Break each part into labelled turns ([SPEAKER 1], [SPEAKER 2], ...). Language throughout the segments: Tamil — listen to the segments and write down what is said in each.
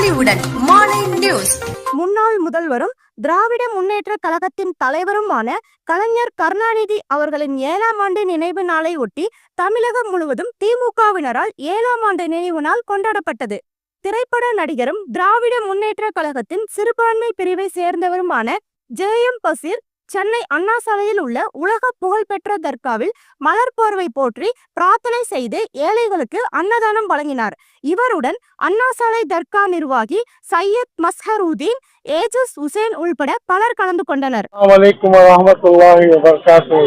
[SPEAKER 1] மாலை நியூஸ்.
[SPEAKER 2] முன்னாள் முதல்வரும் திராவிட முன்னேற்ற கழகத்தின் தலைவருமான கலைஞர் கருணாநிதி அவர்களின் ஏழாம் ஆண்டு நினைவு நாளை ஒட்டி தமிழகம் முழுவதும் திமுகவினரால் ஏழாம் ஆண்டு நினைவு நாள் கொண்டாடப்பட்டது. திரைப்பட நடிகரும் திராவிட முன்னேற்ற கழகத்தின் சிறுபான்மை பிரிவை சேர்ந்தவருமான ஜெயம் பசீர் சென்னை அண்ணா சாலையில் உள்ள உலக புகழ்பெற்ற தர்காவில் மலர் போர்வை போற்றி பிரார்த்தனை செய்து ஏழைகளுக்கு அன்னதானம் வழங்கினார் இவருடன் அண்ணா சாலை தர்கா நிர்வாகி சையத் மஸ்ஹருதீன் ஏஜஸ் உசேன் உள்பட பலர் கலந்து கொண்டனர்
[SPEAKER 3] वालेकुम रहमतुल्लाहि व बरकातुहू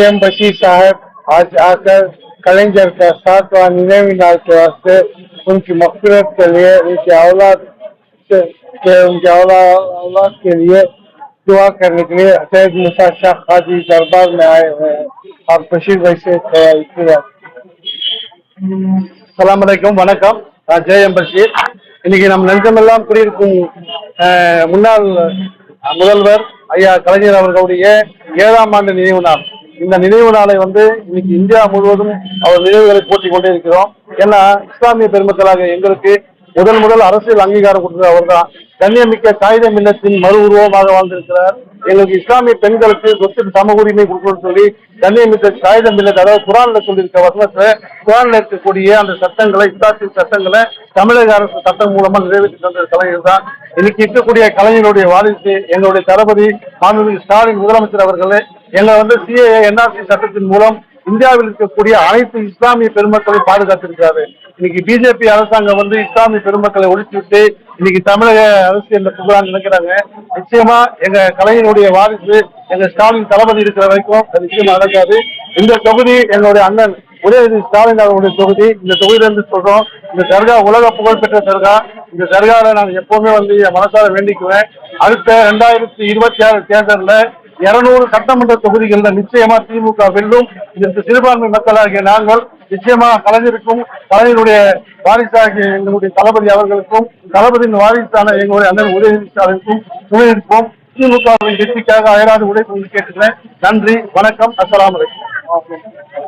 [SPEAKER 3] एम बशीर साहब आज आकर कलेंजर का सातवां निनेवी नाल के वास्ते उनकी मफफरत के लिए उनके औलाद से के उनके औलाद औलाद के लिए दुआ करने के लिए सैयद मुसा शाह खादी दरबार में आए हुए हैं और बशीर भाई से थोड़ा इत्तिया சலாம் அலைக்கும் வணக்கம் நான் ஜே எம் பஷீர் இன்னைக்கு நம் நெஞ்சமெல்லாம் குடியிருக்கும் அஹ், முன்னாள் முதல்வர் ஐயா கலைஞர் அவர்களுடைய ஏழாம் ஆண்டு நினைவு நாள் இந்த நினைவு நாளை வந்து இன்னைக்கு இந்தியா முழுவதும் அவர் நினைவுகளை போற்றிக் கொண்டே இருக்கிறோம் ஏன்னா இஸ்லாமிய பெருமக்களாக எங்களுக்கு முதல் முதல் அரசியல் அங்கீகாரம் கொடுத்தது அவர்தான். கண்ணியமிக்க காகித மின்னத்தின் மறு உருவமாக வாழ்ந்திருக்கிறார். எங்களுக்கு இஸ்லாமிய பெண்களுக்கு சொத்து சம உரிமை கொடுக்கணும்னு சொல்லி கண்ணியமிக்க காகித மின்னத் அதாவது குரான்ல சொல்லியிருக்க வசனத்துல குரான்ல இருக்கக்கூடிய அந்த சட்டங்களை இஸ்லாத்தின் சட்டங்களை தமிழக அரசு சட்டம் மூலமா நிறைவேற்றி தந்த கலைஞர் தான். இன்னைக்கு இருக்கக்கூடிய கலைஞருடைய வாரிசு எங்களுடைய தளபதி மாண்புமிகு ஸ்டாலின் முதலமைச்சர் அவர்களே எங்களை வந்து சிஏஏ என்ஆர்சி சட்டத்தின் மூலம் இந்தியாவில் இருக்கக்கூடிய அனைத்து இஸ்லாமிய பெருமக்களை பாதுகாத்திருக்கிறாரு. இன்னைக்கு பிஜேபி அரசாங்கம் வந்து இஸ்லாமிய பெருமக்களை ஒழிச்சுவிட்டு இன்னைக்கு தமிழக அரசு என்ன புகழான்னு நினைக்கிறாங்க. நிச்சயமா எங்க கலைஞருடைய வாரிசு எங்க ஸ்டாலின் தளபதி இருக்கிற வரைக்கும் அது நிச்சயமா நடக்காது. இந்த தொகுதி எங்களுடைய அண்ணன் உதயநிதி ஸ்டாலின் அவருடைய தொகுதி. இந்த தொகுதியிலிருந்து சொல்றோம் இந்த தர்கா உலக புகழ்பெற்ற தர்கா. இந்த தர்கால நான் எப்பவுமே வந்து என் மனசார வேண்டிக்குவேன். அடுத்த ரெண்டாயிரத்தி இருபத்தி ஆறு தேர்தலில் இருநூறு சட்டமன்ற தொகுதிகளில் நிச்சயமா திமுக வெல்லும் இதற்கு சிறுபான்மை மக்களாகிய நாங்கள் நிச்சயமா கலைஞருக்கும் கலைஞருடைய வாரிசாகிய எங்களுடைய தளபதி அவர்களுக்கும் தளபதியின் வாரிசான எங்களுடைய அண்ணன் உதயநிதி ஸ்டாலினுக்கும் துணை திமுகவின் வெற்றிக்காக அயராது உழைப்பு கேட்டுக்கிறேன். நன்றி வணக்கம் அஸ்லாம் வலைக்கம்